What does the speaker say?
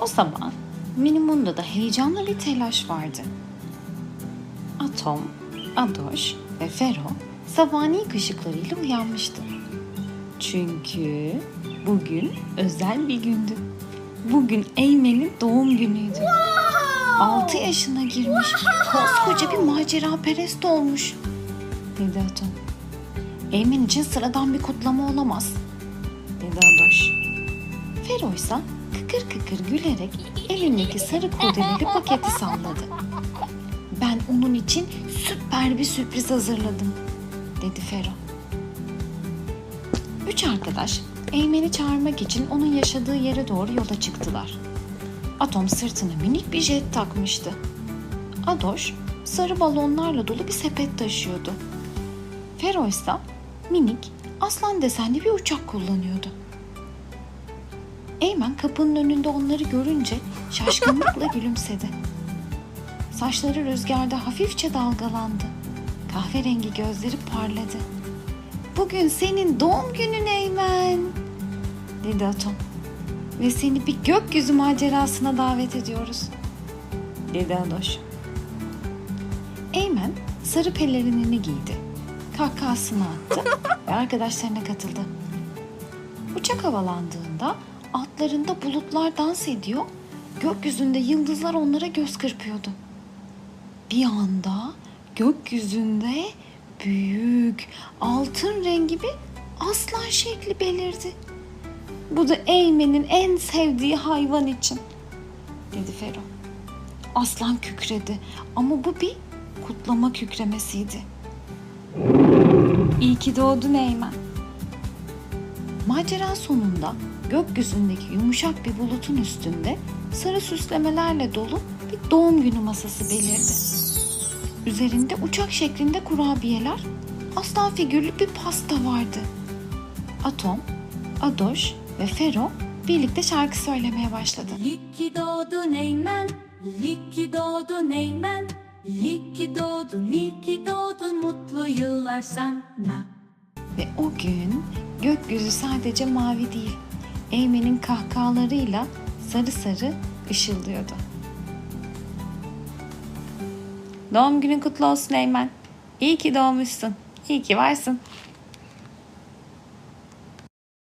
O sabah Minimundo'da heyecanlı bir telaş vardı. Atom, Adoş ve Fero sabahleyin ışıklarıyla uyanmıştı. Çünkü bugün özel bir gündü. Bugün Eymen'in doğum günüydü. 6 yaşına girmiş, koskoca bir macera perest olmuş, dedi Atom. Eymen için sıradan bir kutlama olamaz, dedi Adoş. Fero ise kıkır kıkır gülerek elindeki sarı kurdeleli paketi salladı. Ben onun için süper bir sürpriz hazırladım, dedi Fero. Üç arkadaş Eymen'i çağırmak için onun yaşadığı yere doğru yola çıktılar. Atom sırtına minik bir jet takmıştı. Adoş sarı balonlarla dolu bir sepet taşıyordu. Fero ise minik aslan desenli bir uçak kullanıyordu. Eymen kapının önünde onları görünce şaşkınlıkla gülümsedi. Saçları rüzgarda hafifçe dalgalandı. Kahverengi gözleri parladı. Bugün senin doğum günün Eymen, dedi Atom. Ve seni bir gökyüzü macerasına davet ediyoruz, dedi Adoş. Eymen sarı pelerinini giydi. Kahkahasını attı ve arkadaşlarına katıldı. Uçak havalandığında altlarında bulutlar dans ediyor, gökyüzünde yıldızlar onlara göz kırpıyordu. Bir anda gökyüzünde büyük altın rengi bir aslan şekli belirdi. Bu da Eymen'in en sevdiği hayvan için, dedi Fero. Aslan kükredi ama bu bir kutlama kükremesiydi. İyi ki doğdun Eymen. Macera sonunda gökyüzündeki yumuşak bir bulutun üstünde sarı süslemelerle dolu bir doğum günü masası belirdi. Üzerinde uçak şeklinde kurabiyeler, aslan figürlü bir pasta vardı. Atom, Adoş ve Fero birlikte şarkı söylemeye başladı. İyi doğdun Eymen, iyi doğdun Eymen, iyi doğdun, iyi doğdun, mutlu yıllar sana. Ve o gün gökyüzü sadece mavi değil, Eymen'in kahkahalarıyla sarı sarı ışıldıyordu. Doğum günün kutlu olsun Eymen. İyi ki doğmuşsun. İyi ki varsın.